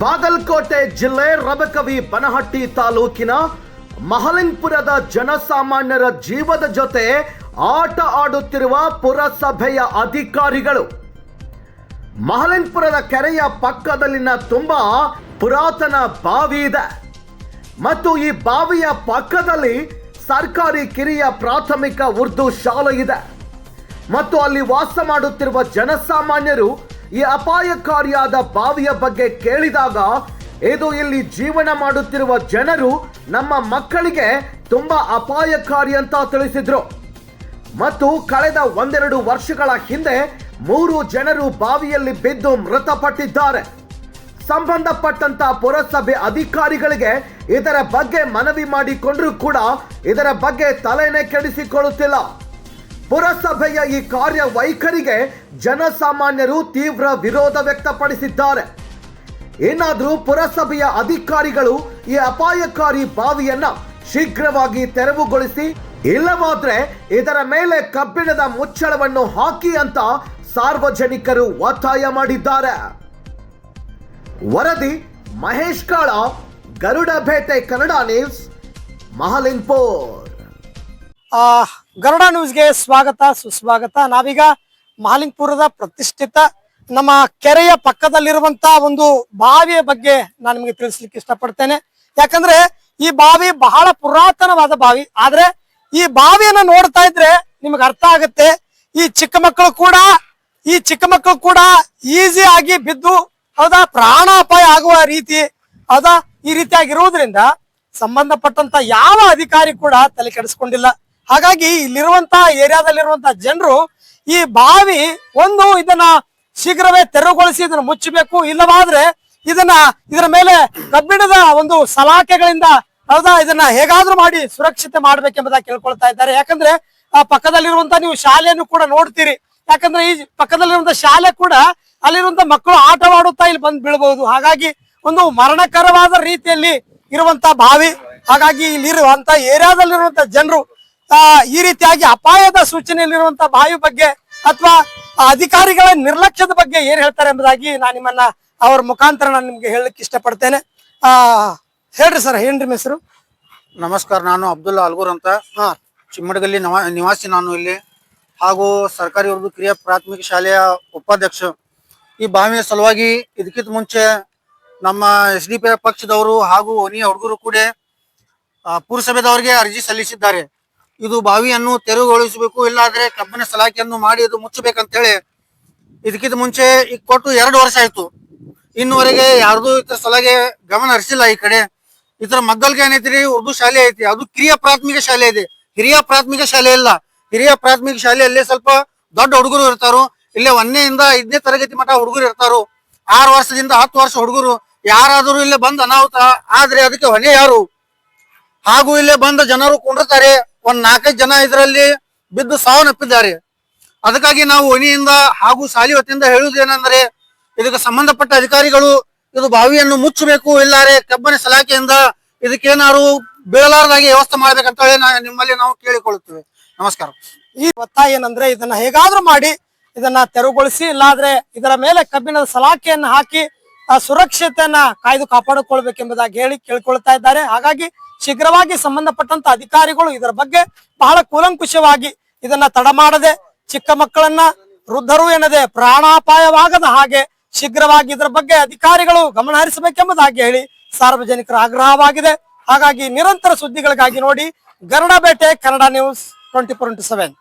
ಬಾಗಲಕೋಟೆ ಜಿಲ್ಲೆ ರಬಕವಿ ಬನಹಟ್ಟಿ ತಾಲೂಕಿನ ಮಹಲಿಂಗ್ಪುರದ ಜನಸಾಮಾನ್ಯರ ಜೀವದ ಜೊತೆ ಆಟ ಆಡುತ್ತಿರುವ ಪುರಸಭೆಯ ಅಧಿಕಾರಿಗಳು. ಮಹಲಿಂಗ್ಪುರದ ಕೆರೆಯ ಪಕ್ಕದಲ್ಲಿನ ತುಂಬಾ ಪುರಾತನ ಬಾವಿ ಇದೆ. ಮತ್ತು ಈ ಬಾವಿಯ ಪಕ್ಕದಲ್ಲಿ ಸರ್ಕಾರಿ ಕಿರಿಯ ಪ್ರಾಥಮಿಕ ಉರ್ದು ಶಾಲೆ ಇದೆ. ಮತ್ತು ಅಲ್ಲಿ ವಾಸ ಮಾಡುತ್ತಿರುವ ಜನಸಾಮಾನ್ಯರು ಈ ಅಪಾಯಕಾರಿಯಾದ ಬಾವಿಯ ಬಗ್ಗೆ ಕೇಳಿದಾಗ, ಇದು ಇಲ್ಲಿ ಜೀವನ ಮಾಡುತ್ತಿರುವ ಜನರು ನಮ್ಮ ಮಕ್ಕಳಿಗೆ ತುಂಬಾ ಅಪಾಯಕಾರಿ ಅಂತ ತಿಳಿಸಿದ್ರು. ಮತ್ತು ಕಳೆದ ಒಂದೆರಡು ವರ್ಷಗಳ ಹಿಂದೆ ಮೂರು ಜನರು ಬಾವಿಯಲ್ಲಿ ಬಿದ್ದು ಮೃತಪಟ್ಟಿದ್ದಾರೆ. ಸಂಬಂಧಪಟ್ಟಂತ ಪುರಸಭೆ ಅಧಿಕಾರಿಗಳಿಗೆ ಇದರ ಬಗ್ಗೆ ಮನವಿ ಮಾಡಿಕೊಂಡ್ರೂ ಕೂಡ ಇದರ ಬಗ್ಗೆ ತಲೆನೇ ಕೆಡಿಸಿಕೊಳ್ಳುತ್ತಿಲ್ಲ. ಪುರಸಭೆಯ ಈ ಕಾರ್ಯ ವೈಖರಿಗೆ ಜನಸಾಮಾನ್ಯರು ತೀವ್ರ ವಿರೋಧ ವ್ಯಕ್ತಪಡಿಸಿದ್ದಾರೆ. ಏನಾದರೂ ಪುರಸಭೆಯ ಅಧಿಕಾರಿಗಳು ಈ ಅಪಾಯಕಾರಿ ಬಾವಿಯನ್ನ ಶೀಘ್ರವಾಗಿ ತೆರವುಗೊಳಿಸಿ, ಇಲ್ಲವಾದ್ರೆ ಇದರ ಮೇಲೆ ಕಬ್ಬಿಣದ ಮುಚ್ಚಳವನ್ನು ಹಾಕಿ ಅಂತ ಸಾರ್ವಜನಿಕರು ಒತ್ತಾಯ ಮಾಡಿದ್ದಾರೆ. ವರದಿ ಮಹೇಶ್ ಕಾಳ, ಗರುಡ ಭೇಟೆ, ಕನ್ನಡ ನ್ಯೂಸ್ ಮಹಲಿಂಗ್ಪುರ್ ಗರುಡ ನ್ಯೂಸ್ಗೆ ಸ್ವಾಗತ, ಸುಸ್ವಾಗತ. ನಾವೀಗ ಮಾಲಿಂಗ್ಪುರದ ಪ್ರತಿಷ್ಠಿತ ನಮ್ಮ ಕೆರೆಯ ಪಕ್ಕದಲ್ಲಿರುವಂತ ಒಂದು ಬಾವಿಯ ಬಗ್ಗೆ ನಾನು ನಿಮಗೆ ತಿಳಿಸ್ಲಿಕ್ಕೆ ಇಷ್ಟಪಡ್ತೇನೆ. ಯಾಕಂದ್ರೆ ಈ ಬಾವಿ ಬಹಳ ಪುರಾತನವಾದ ಬಾವಿ. ಆದ್ರೆ ಈ ಬಾವಿಯನ್ನ ನೋಡ್ತಾ ಇದ್ರೆ ನಿಮ್ಗೆ ಅರ್ಥ ಆಗುತ್ತೆ. ಈ ಚಿಕ್ಕ ಮಕ್ಕಳು ಕೂಡ, ಈ ಚಿಕ್ಕ ಮಕ್ಕಳು ಕೂಡ ಈಸಿ ಆಗಿ ಬಿದ್ದು, ಹೌದಾ, ಪ್ರಾಣಾಪಾಯ ಆಗುವ ರೀತಿ, ಹೌದಾ, ಈ ರೀತಿಯಾಗಿರುವುದರಿಂದ ಸಂಬಂಧಪಟ್ಟಂತ ಯಾವ ಅಧಿಕಾರಿ ಕೂಡ ತಲೆ ಕೆಡಿಸ್ಕೊಂಡಿಲ್ಲ. ಹಾಗಾಗಿ ಇಲ್ಲಿರುವಂತಹ ಏರಿಯಾದಲ್ಲಿರುವಂತಹ ಜನರು ಈ ಬಾವಿ ಒಂದು ಇದನ್ನ ಶೀಘ್ರವೇ ತೆರವುಗೊಳಿಸಿ ಇದನ್ನ ಮುಚ್ಚಬೇಕು. ಇಲ್ಲವಾದ್ರೆ ಇದನ್ನ ಇದರ ಮೇಲೆ ಕಬ್ಬಿಣದ ಒಂದು ಸಲಾಕೆಗಳಿಂದ ಹೌದಾ, ಇದನ್ನ ಹೇಗಾದ್ರೂ ಮಾಡಿ ಸುರಕ್ಷಿತ ಮಾಡ್ಬೇಕೆಂಬುದಾಗಿ ಕೇಳ್ಕೊಳ್ತಾ ಇದ್ದಾರೆ. ಯಾಕಂದ್ರೆ ಆ ಪಕ್ಕದಲ್ಲಿರುವಂತ ನೀವು ಶಾಲೆಯನ್ನು ಕೂಡ ನೋಡ್ತೀರಿ. ಯಾಕಂದ್ರೆ ಈ ಪಕ್ಕದಲ್ಲಿರುವಂತ ಶಾಲೆ ಕೂಡ ಅಲ್ಲಿರುವಂತ ಮಕ್ಕಳು ಆಟವಾಡುತ್ತಾ ಇಲ್ಲಿ ಬಂದು ಬೀಳಬಹುದು. ಹಾಗಾಗಿ ಒಂದು ಮರಣಕರವಾದ ರೀತಿಯಲ್ಲಿ ಇರುವಂತ ಬಾವಿ. ಹಾಗಾಗಿ ಇಲ್ಲಿರುವಂತ ಏರಿಯಾದಲ್ಲಿರುವಂತ ಜನರು ಈ ರೀತಿಯಾಗಿ ಅಪಾಯದ ಸೂಚನೆಯಲ್ಲಿರುವಂತಹ ಬಾವಿ ಬಗ್ಗೆ ಅಥವಾ ಅಧಿಕಾರಿಗಳ ನಿರ್ಲಕ್ಷ್ಯದ ಬಗ್ಗೆ ಏನ್ ಹೇಳ್ತಾರೆ ಎಂಬುದಾಗಿ ನಾನು ನಿಮ್ಮನ್ನ ಅವ್ರ ಮುಖಾಂತರ ನಾನು ನಿಮ್ಗೆ ಹೇಳಲಿಕ್ಕೆ ಇಷ್ಟಪಡ್ತೇನೆ. ಆ ಹೇಳ್ರಿ ಸರ್ ಏನ್ರಿ ಹೆಸರು ನಮಸ್ಕಾರ ನಾನು ಅಬ್ದುಲ್ಲಾ ಅಲ್ಗೂರ್ ಅಂತ. ಹಾ. ಚಿಮ್ಮಡಗಲ್ಲಿ ನವ ನಿವಾಸಿ ನಾನು ಇಲ್ಲಿ. ಹಾಗೂ ಸರ್ಕಾರಿ ಉರ್ದು ಕ್ರಿಯಾ ಪ್ರಾಥಮಿಕ ಶಾಲೆಯ ಉಪಾಧ್ಯಕ್ಷ. ಈ ಬಾವಿಯ ಸಲುವಾಗಿ ಇದಕ್ಕಿಂತ ಮುಂಚೆ ನಮ್ಮ ಎಸ್ ಡಿ ಪಿ ಪಕ್ಷದವರು ಹಾಗೂ ಒನಿಯ ಹುಡುಗರು ಕೂಡ ಪುರಸಭೆದವರಿಗೆ ಅರ್ಜಿ ಸಲ್ಲಿಸಿದ್ದಾರೆ. ಇದು ಬಾವಿಯನ್ನು ತೆರವುಗೊಳಿಸಬೇಕು, ಇಲ್ಲಾದ್ರೆ ಕಬ್ಬಿನ ಸಲಾಕೆಯನ್ನು ಮಾಡಿ ಇದು ಮುಚ್ಚಬೇಕಂತೇಳಿ ಇದಕ್ಕಿಂತ ಮುಂಚೆ ಈಗ ಕೊಟ್ಟು ಎರಡು ವರ್ಷ ಆಯ್ತು. ಇನ್ನುವರೆಗೆ ಯಾರ್ದು ಇತರ ಸಲಹೆ ಗಮನ ಹರಿಸಿಲ್ಲ ಈ ಕಡೆ. ಇದ್ರ ಮಗ್ಗಲ್ಗೆ ಏನೈತ್ರಿ, ಉರ್ದು ಶಾಲೆ ಐತಿ. ಅದು ಕಿರಿಯ ಪ್ರಾಥಮಿಕ ಶಾಲೆ ಇದೆ. ಹಿರಿಯ ಪ್ರಾಥಮಿಕ ಶಾಲೆ ಇಲ್ಲ. ಹಿರಿಯ ಪ್ರಾಥಮಿಕ ಶಾಲೆಯಲ್ಲಿ ಸ್ವಲ್ಪ ದೊಡ್ಡ ಹುಡುಗರು ಇರ್ತಾರು. ಇಲ್ಲೇ ಒಂದನೆಯಿಂದ ಐದನೇ ತರಗತಿ ಮಟ್ಟ ಹುಡುಗರು ಇರ್ತಾರು. ಆರು ವರ್ಷದಿಂದ ಹತ್ತು ವರ್ಷ ಹುಡುಗರು. ಯಾರಾದರೂ ಇಲ್ಲೇ ಬಂದ್ ಅನಾಹುತ ಆದ್ರೆ ಅದಕ್ಕೆ ಹೊಣೆ ಯಾರು? ಹಾಗೂ ಇಲ್ಲೇ ಬಂದ ಜನರು ಕುಂಡಿರ್ತಾರೆ. ಒಂದ್ ನಾಲ್ಕೈದು ಜನ ಇದರಲ್ಲಿ ಬಿದ್ದು ಸಾವನ್ನಪ್ಪಿದ್ದಾರೆ ಅದಕ್ಕಾಗಿ ನಾವು ಒನಿಯಿಂದ ಹಾಗೂ ಸಾಲಿ ವತಿಯಿಂದ ಹೇಳುವುದೇನೆಂದರೆ, ಇದಕ್ಕೆ ಸಂಬಂಧಪಟ್ಟ ಅಧಿಕಾರಿಗಳು ಇದು ಬಾವಿಯನ್ನು ಮುಚ್ಚಬೇಕು, ಇಲ್ಲಾರೆ ಕಬ್ಬನ ಸಲಾಕೆಯಿಂದ ಇದಕ್ಕೇನಾದ್ರು ಬೀಳಲಾರದಾಗಿ ವ್ಯವಸ್ಥೆ ಮಾಡ್ಬೇಕಂತ ಹೇಳಿ ನಿಮ್ಮಲ್ಲಿ ನಾವು ಕೇಳಿಕೊಳ್ಳುತ್ತೇವೆ. ನಮಸ್ಕಾರ. ಈ ಒತ್ತಾಯ ಏನಂದ್ರೆ ಇದನ್ನ ಹೇಗಾದ್ರೂ ಮಾಡಿ ಇದನ್ನ ತೆರವುಗೊಳಿಸಿ, ಇಲ್ಲಾದ್ರೆ ಇದರ ಮೇಲೆ ಕಬ್ಬಿಣದ ಸಲಾಖೆಯನ್ನು ಹಾಕಿ ಆ ಸುರಕ್ಷತೆಯನ್ನ ಕಾಯ್ದು ಕಾಪಾಡಿಕೊಳ್ಬೇಕೆಂಬುದಾಗಿ ಹೇಳಿ ಕೇಳ್ಕೊಳ್ತಾ ಇದ್ದಾರೆ. ಹಾಗಾಗಿ ಶೀಘ್ರವಾಗಿ ಸಂಬಂಧಪಟ್ಟಂತ ಅಧಿಕಾರಿಗಳು ಇದರ ಬಗ್ಗೆ ಬಹಳ ಕೂಲಂಕುಷವಾಗಿ ಇದನ್ನ ತಡ ಮಾಡದೆ ಚಿಕ್ಕ ಮಕ್ಕಳನ್ನ ವೃದ್ಧರು ಎನ್ನದೆ ಪ್ರಾಣಾಪಾಯವಾಗದ ಹಾಗೆ ಶೀಘ್ರವಾಗಿ ಇದರ ಬಗ್ಗೆ ಅಧಿಕಾರಿಗಳು ಗಮನ ಹರಿಸಬೇಕೆಂಬುದಾಗಿ ಹೇಳಿ ಸಾರ್ವಜನಿಕರ ಆಗ್ರಹವಾಗಿದೆ. ಹಾಗಾಗಿ ನಿರಂತರ ಸುದ್ದಿಗಳಿಗಾಗಿ ನೋಡಿ Garuda Bete, Kannada news twenty four into seven.